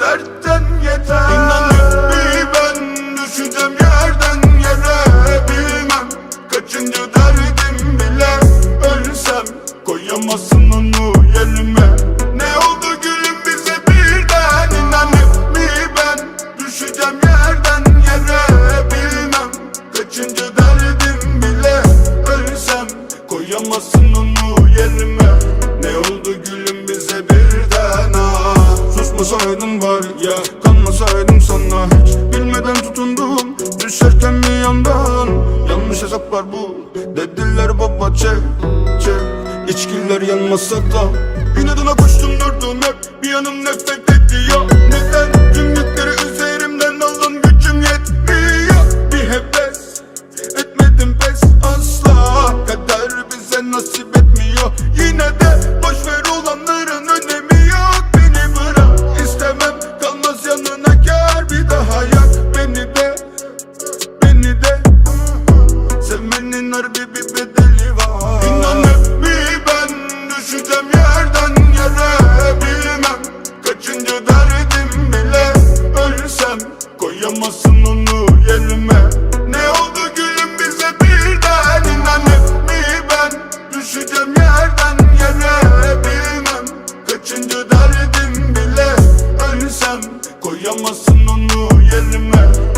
dertten yeter. İnanıp bir ben düşeceğim yerden yere Bilmem. Kaçıncı Yanmasak da. İnadına koştum durdum hep. Bir yanım nefret ediyor. Neden tüm koyamazsın onu yerime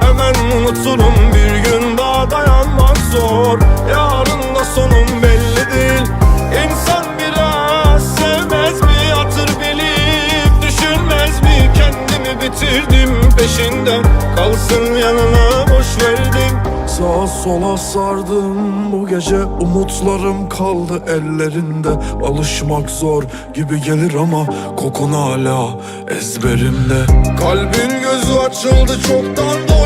Hemen unuturum bir gün daha dayanmak zor. Yarın da sonum belli değil. İnsan biraz sevmez mi? Hatır bilip Düşünmez mi? Kendimi bitirdim peşinde. Kalsın yanına boş verdim. Sağa sola sardım. Bu gece Umutlarım kaldı ellerinde. Alışmak zor gibi gelir ama Kokun hala ezberimde. Kalbin gözü açıldı çoktan doymaz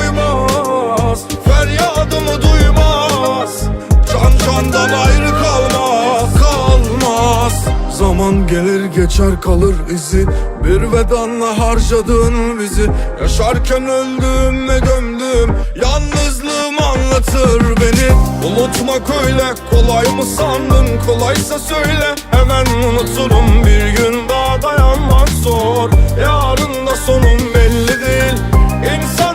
Can candan ayrı kalmaz Kalmaz. Zaman gelir geçer kalır izi. Bir vedanla harcadın bizi. Yaşarken öldüm ve gömdüm. Yalnızlığım anlatır beni. Unutmak öyle kolay mı sandın? Kolaysa söyle. Hemen unuturum Bir gün. Daha dayanmak zor. Yarın da sonum belli değil. İnsan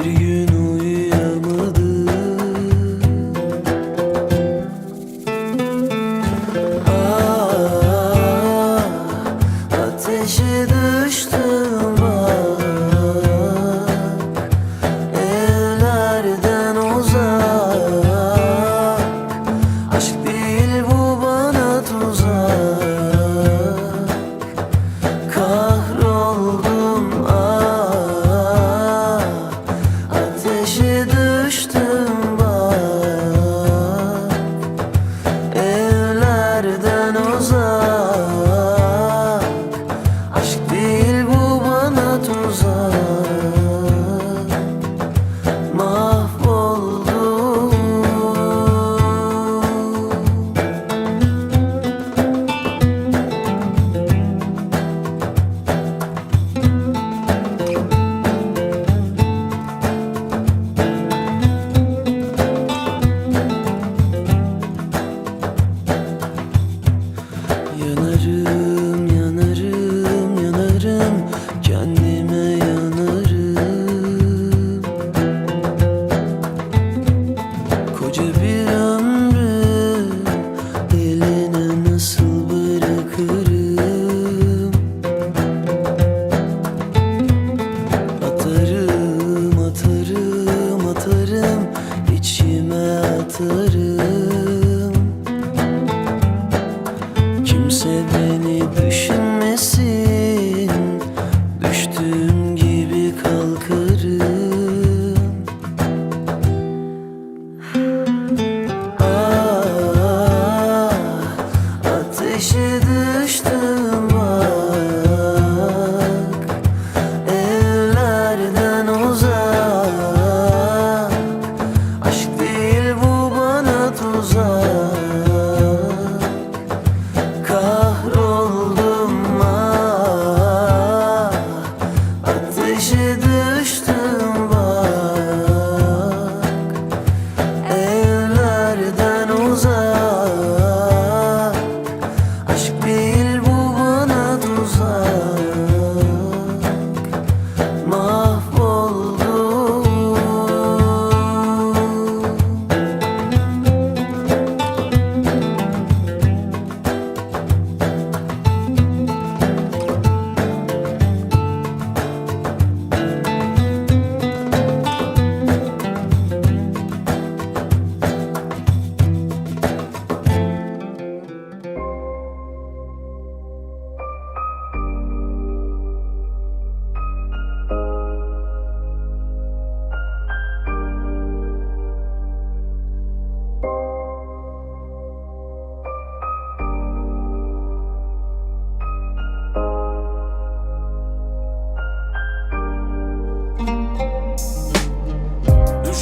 bir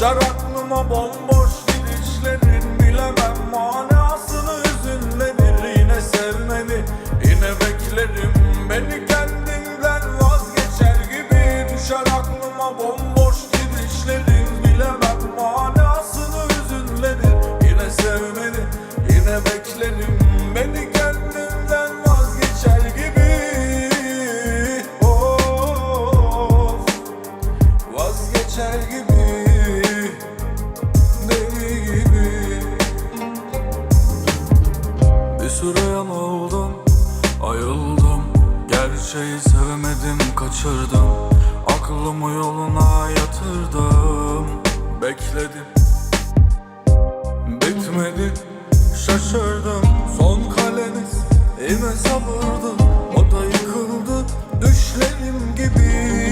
Düşer aklıma bomboş Bir süre yanıldım, ayıldım. Gerçeği sevemedim, kaçırdım. Aklımı yoluna yatırdım. Bekledim. Bitmedi, şaşırdım. Son kaleniz yine sabırdı. O da yıkıldı. Düşlerim gibi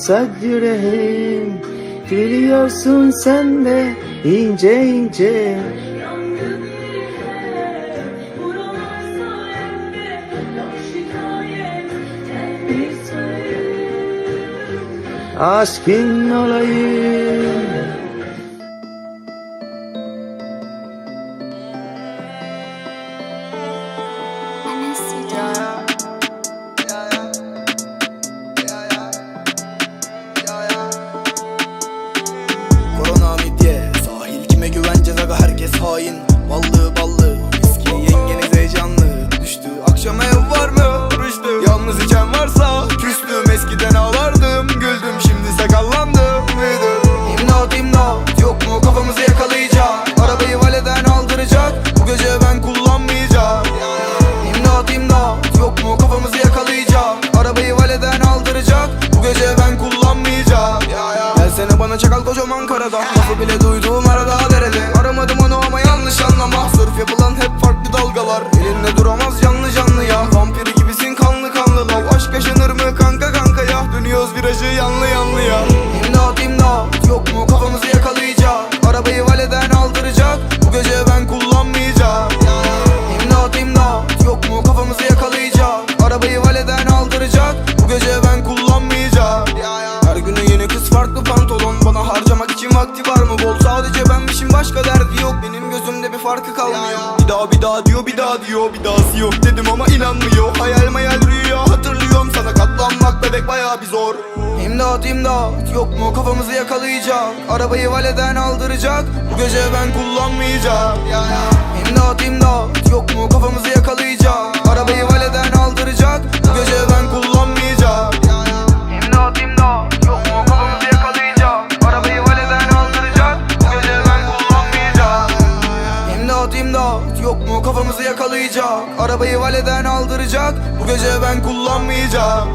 Sak yüreğim Gülüyorsun sen de ince ince. Aşkın olayım. Diyor bir dansı yok dedim ama inanmıyor. Hayal mayal rüya hatırlıyorum sana katlanmak bebek baya bir zor. İmdat imdat yok mu kafamızı yakalayacak? Arabayı valeden aldıracak bu gece ben kullanmayacağım. Ya ya. İmdat imdat yok mu kafamızı yakalayacak? Arabayı valeden aldıracak bu gece ben kullanmayacağım Arabayı valeden aldıracak Bu gece ben kullanmayacağım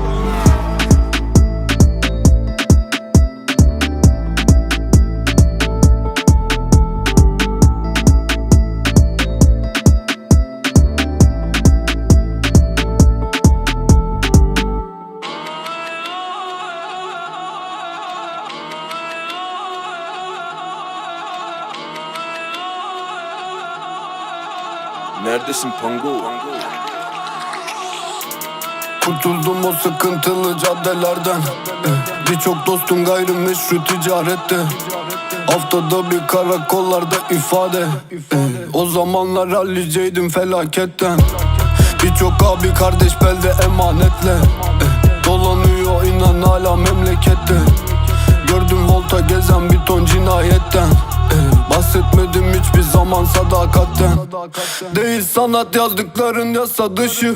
Neredesin Pango? Kurtuldum o sıkıntılı caddelerden. Birçok dostum gayrimeşru ticarette. Haftada bir karakollarda ifade. O zamanlar halliceydim felaketten. Birçok abi kardeş belde emanetle. Dolanıyor inan hala memlekette. Gördüm volta gezen bir ton cinayetten. Bahsetmedim hiçbir zaman sadakatten. Değil sanat yazdıkların yasa dışı.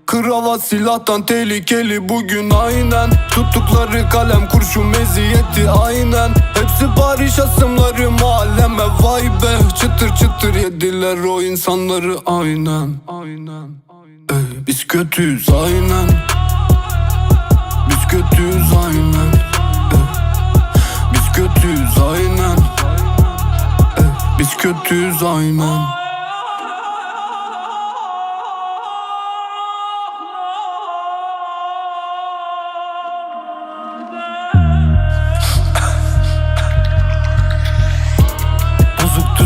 Kravat silahtan tehlikeli. Bugün aynen Tuttukları kalem kurşun meziyeti aynen. Hepsi Paris asımları mahalleme vay be. Çıtır çıtır yediler o insanları aynen. Aynen Ey, Biz kötüyüz aynen. Biz kötüyüz aynen. Eh, Biz kötüyüz aynen. Eh, Biz kötüyüz aynen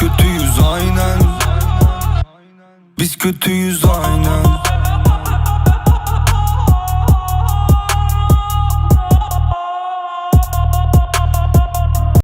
kötüyüz aynen. Biz kötüyüz aynen